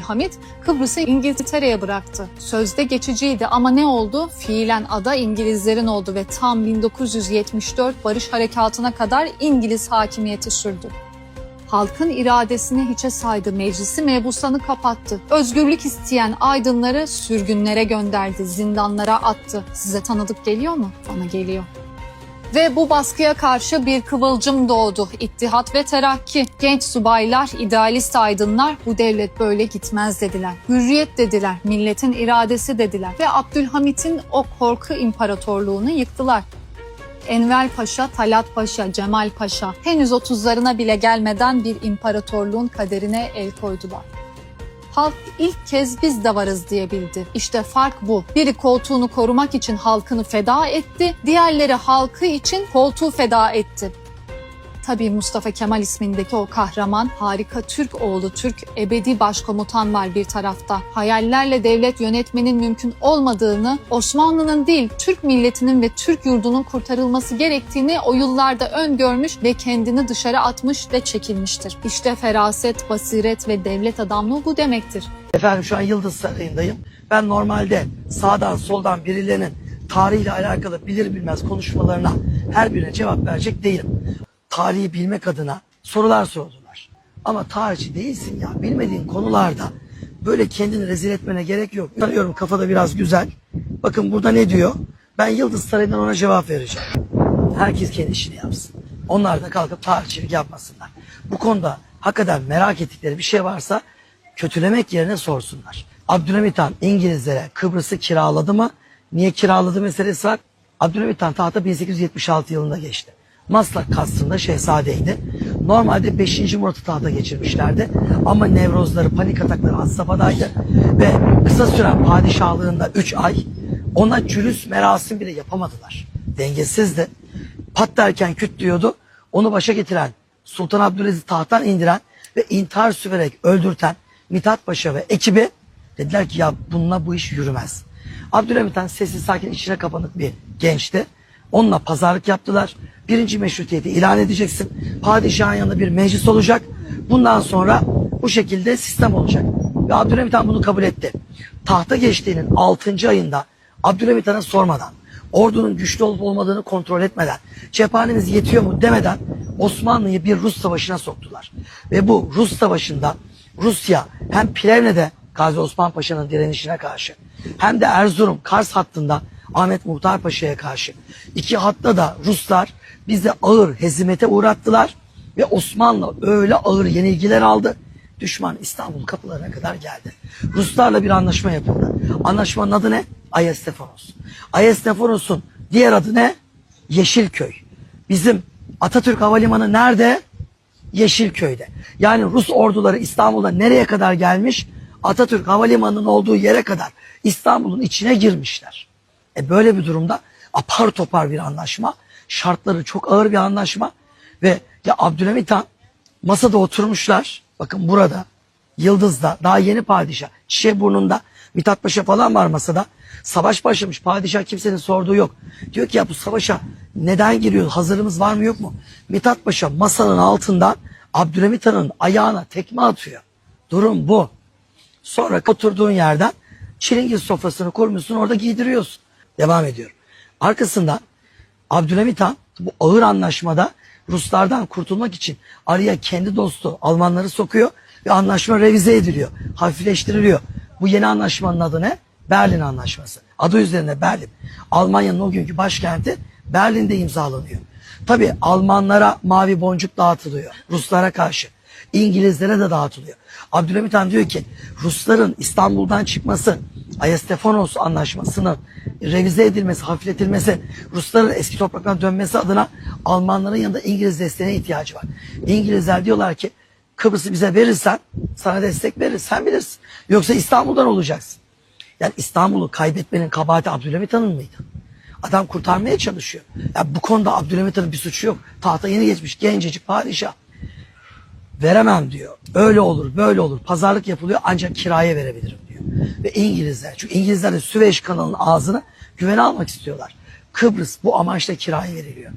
Abdülhamit Kıbrıs'ı İngiltere'ye bıraktı. Sözde geçiciydi ama ne oldu? Fiilen ada İngilizlerin oldu ve tam 1974 barış harekatına kadar İngiliz hakimiyeti sürdü. Halkın iradesini hiçe saydı, meclisi mebusanı kapattı. Özgürlük isteyen aydınları sürgünlere gönderdi, zindanlara attı. Size tanıdık geliyor mu? Bana geliyor. Ve bu baskıya karşı bir kıvılcım doğdu. İttihat ve Terakki. Genç subaylar, idealist aydınlar bu devlet böyle gitmez dediler. Hürriyet dediler, milletin iradesi dediler. Ve Abdülhamit'in o korku imparatorluğunu yıktılar. Enver Paşa, Talat Paşa, Cemal Paşa henüz 30'larına bile gelmeden bir imparatorluğun kaderine el koydular. Halk ilk kez biz de varız diyebildi. İşte fark bu. Biri koltuğunu korumak için halkını feda etti, diğerleri halkı için koltuğu feda etti. Tabii Mustafa Kemal ismindeki o kahraman, harika Türk oğlu Türk, ebedi başkomutan var bir tarafta. Hayallerle devlet yönetmenin mümkün olmadığını, Osmanlı'nın değil Türk milletinin ve Türk yurdunun kurtarılması gerektiğini o yıllarda öngörmüş ve kendini dışarı atmış ve çekilmiştir. İşte feraset, basiret ve devlet adamlığı bu demektir. Efendim şu an Yıldız Sarayı'ndayım. Ben normalde sağdan soldan birilerinin tarihle alakalı bilir bilmez konuşmalarına her birine cevap verecek değilim. Tarihi bilmek adına sorular sordular. Ama tarihçi değilsin ya. Bilmediğin konularda böyle kendini rezil etmene gerek yok. Sanıyorum kafada biraz güzel. Bakın burada ne diyor? Ben Yıldız Sarayı'ndan ona cevap vereceğim. Herkes kendi işini yapsın. Onlar da kalkıp tarihçilik yapmasınlar. Bu konuda hakikaten merak ettikleri bir şey varsa kötülemek yerine sorsunlar. Abdülhamit Han İngilizlere Kıbrıs'ı kiraladı mı? Niye kiraladı meselesi var. Abdülhamit Han tahta 1876 yılında geçti. Maslak kastında şehzadeydi. Normalde 5. Murat'ı tahta geçirmişlerdi. Ama nevrozları, panik atakları had safhadaydı. Ve kısa süren padişahlığında 3 ay ona cülüs merasim bile yapamadılar. Dengesizdi. Pat derken küt diyordu. Onu başa getiren, Sultan Abdülaziz tahttan indiren ve intihar süverek öldürten Mithat Paşa ve ekibi dediler ki ya bununla bu iş yürümez. Abdülhamit Han sessiz sakin içine kapanık bir gençti. Onunla pazarlık yaptılar. Birinci meşrutiyeti ilan edeceksin. Padişahın yanında bir meclis olacak. Bundan sonra bu şekilde sistem olacak. Ve Abdülhamit Han bunu kabul etti. Tahta geçtiğinin 6. ayında Abdülhamit Han'a sormadan, ordunun güçlü olup olmadığını kontrol etmeden, cephanemiz yetiyor mu demeden Osmanlı'yı bir Rus savaşına soktular. Ve bu Rus savaşında Rusya hem Plevne'de Gazi Osman Paşa'nın direnişine karşı hem de Erzurum Kars hattında Ahmet Muhtar Paşa'ya karşı iki hatta da Ruslar bizi ağır hezimete uğrattılar ve Osmanlı öyle ağır yenilgiler aldı. Düşman İstanbul kapılarına kadar geldi. Ruslarla bir anlaşma yapıldı. Anlaşmanın adı ne? Ayestefanos. Ayestefanos'un diğer adı ne? Yeşilköy. Bizim Atatürk Havalimanı nerede? Yeşilköy'de. Yani Rus orduları İstanbul'a nereye kadar gelmiş? Atatürk Havalimanı'nın olduğu yere kadar İstanbul'un içine girmişler. E böyle bir durumda apar topar bir anlaşma, şartları çok ağır bir anlaşma ve ya Abdülhamit Han masada oturmuşlar. Bakın burada Yıldız'da daha yeni padişah Çiçekburnu'nda Mithat Paşa falan var masada. Savaş başlamış. Padişah kimsenin sorduğu yok. Diyor ki ya bu savaşa neden giriyor? Hazırımız var mı yok mu? Mithat Paşa masanın altından Abdülhamit Han'ın ayağına tekme atıyor. Durum bu. Sonra oturduğun yerden çilingir sofrasını kurmuşsun orada giydiriyorsun. Devam ediyor. Arkasından Abdülhamit Han bu ağır anlaşmada Ruslardan kurtulmak için araya kendi dostu Almanları sokuyor ve anlaşma revize ediliyor. Hafifleştiriliyor. Bu yeni anlaşmanın adı ne? Berlin Anlaşması. Adı üzerine Berlin. Almanya'nın o günkü başkenti Berlin'de imzalanıyor. Tabi Almanlara mavi boncuk dağıtılıyor. Ruslara karşı. İngilizlere de dağıtılıyor. Abdülhamit Han diyor ki Rusların İstanbul'dan çıkması, Ayestefanos anlaşmasının revize edilmesi, hafifletilmesi, Rusların eski topraklarına dönmesi adına Almanların yanında İngiliz desteğine ihtiyacı var. İngilizler diyorlar ki Kıbrıs'ı bize verirsen sana destek veririz. Sen bilirsin. Yoksa İstanbul'dan olacaksın. Yani İstanbul'u kaybetmenin kabahati Abdülhamit Han'ın mıydı? Adam kurtarmaya çalışıyor. Ya bu konuda Abdülhamit Han'ın bir suçu yok. Tahta yeni geçmiş gencecik padişah. Veremem diyor. Öyle olur, böyle olur. Pazarlık yapılıyor ancak kiraya verebilirim diyor. Ve İngilizler, çünkü İngilizler de Süveyş kanalının ağzını güvene almak istiyorlar. Kıbrıs bu amaçla kiraya veriliyor.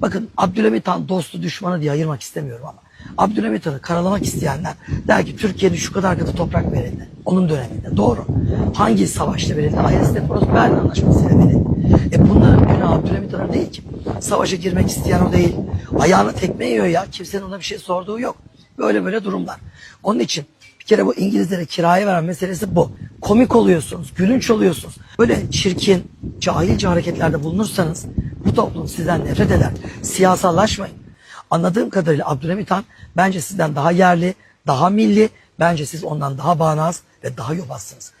Bakın Abdülhamit Han dostu düşmanı diye ayırmak istemiyorum ama. Abdülhamit Han'ı karalamak isteyenler der ki Türkiye'de şu kadar katı toprak verildi. Onun döneminde. Doğru. Hangi savaşta verildi? Ayasofya Bern Anlaşması'yla verildi. E bunların günahı Abdülhamit Han'ın değil ki. Savaşa girmek isteyen o değil. Ayağına tekme yiyor ya. Kimsenin ona bir şey sorduğu yok. Böyle böyle durumlar. Onun için bir kere bu İngilizlere kiraya veren meselesi bu. Komik oluyorsunuz, gülünç oluyorsunuz. Böyle çirkin, cahilce hareketlerde bulunursanız bu toplum sizden nefret eder. Siyasallaşmayın. Anladığım kadarıyla Abdülhamit Han bence sizden daha yerli, daha milli, bence siz ondan daha bağnaz ve daha yobazsınız.